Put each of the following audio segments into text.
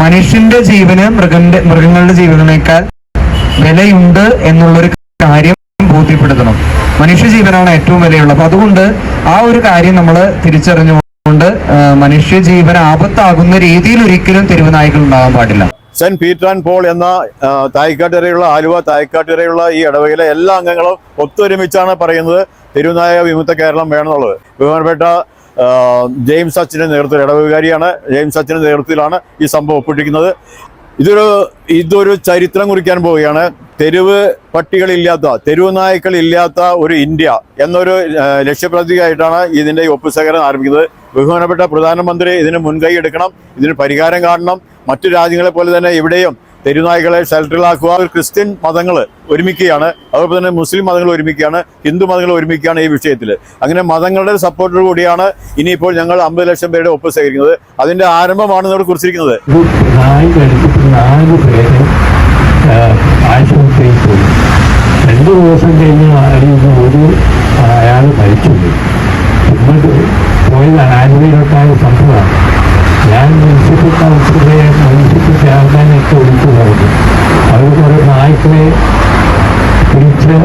മനുഷ്യന്റെ ജീവന് മൃഗന്റെ മൃഗങ്ങളുടെ ജീവനേക്കാൾ വിലയുണ്ട് എന്നുള്ളൊരു കാര്യം ബോധ്യപ്പെടുത്തണം. മനുഷ്യ ജീവനാണ് ഏറ്റവും വിലയുള്ളത്. അപ്പൊ അതുകൊണ്ട് ആ ഒരു കാര്യം നമ്മൾ തിരിച്ചറിഞ്ഞുകൊണ്ട് മനുഷ്യ ജീവൻ ആപത്താകുന്ന രീതിയിൽ ഒരിക്കലും തെരുവ് ഉണ്ടാകാൻ പാടില്ല. സെന്റ് പീറ്റർ ആൻഡ് പോൾ എന്ന ആ, തായ്ക്കാട്ടുകരയുള്ള ആലുവ തായ്ക്കാട്ടുകരയുള്ള ഈ ഇടവകയിലെ എല്ലാ അംഗങ്ങളും ഒത്തൊരുമിച്ചാണ് പറയുന്നത് തിരുനായ വിമുക്ത കേരളം വേണമെന്നുള്ളത്. ബഹുമാനപ്പെട്ട ജെയിംസ് അച്ഛന്റെ നേതൃത്വത്തിൽ ഇടവുകാരിയാണ് ജെയിംസ് അച്ഛന്റെ നേതൃത്വത്തിലാണ് ഈ സംഭവം ഒപ്പിട്ടിരിക്കുന്നത്. ഇതൊരു ഇതൊരു ചരിത്രം കുറിക്കാൻ പോവുകയാണ്. തെരുവ് പട്ടികളില്ലാത്ത തെരുവ് നായ്ക്കൾ ഇല്ലാത്ത ഒരു ഇന്ത്യ എന്നൊരു ലക്ഷ്യപ്രാപ്തിയായിട്ടാണ് ഇതിന്റെ ഇതിന്റെ ശേഖരം ആരംഭിക്കുന്നത്. ബഹുമാനപ്പെട്ട പ്രധാനമന്ത്രി ഇതിന് മുൻകൈ എടുക്കണം ഇതിന് പരിഹാരം കാണണം. മറ്റു രാജ്യങ്ങളെ പോലെ തന്നെ ഇവിടെയും തെരുനായ്ക്കളെ ഷെൽട്ടറിലാക്കുക. അവർ ക്രിസ്ത്യൻ മതങ്ങൾ ഒരുമിക്കുകയാണ്. അതുപോലെ തന്നെ മുസ്ലിം മതങ്ങൾ ഒരുമിക്കുകയാണ്. ഹിന്ദു മതങ്ങൾ ഒരുമിക്കുകയാണ് ഈ വിഷയത്തിൽ അങ്ങനെ മതങ്ങളുടെ സപ്പോർട്ടോടു കൂടിയാണ് ഇനിയിപ്പോൾ ഞങ്ങൾ അമ്പത് ലക്ഷം പേരുടെ ഒപ്പ് ശേഖരിക്കുന്നത് അതിന്റെ ആരംഭമാണ് ഇവിടെ കുറിച്ചിരിക്കുന്നത്. രണ്ട് ദിവസം കഴിഞ്ഞ് ഒരു അയാൾ മരിച്ചുപോയി നായ്ക്കളെ പിടിച്ച്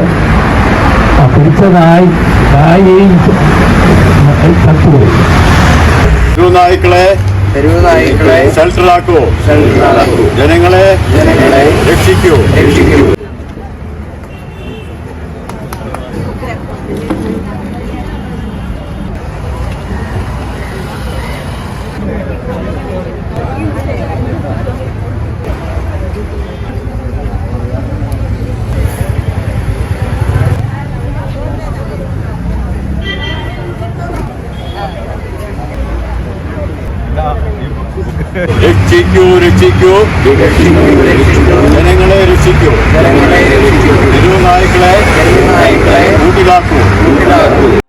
ആ പിടിച്ച നായ് നായയും ചത്തുപോയി നായ്ക്കളെ ഷെൽട്ടറിലാക്കൂ ജനങ്ങളെ ജനങ്ങളെ രക്ഷിക്കൂ. രക്ഷിക്കൂ. രക്ഷിക്കൂ രക്ഷിക്കൂ. ജനങ്ങളെ രക്ഷിക്കൂ. തെരുവുനായ്ക്കളെ നായ്ക്കളെ കൂട്ടിലാക്കൂ കൂട്ടിലാക്കൂ.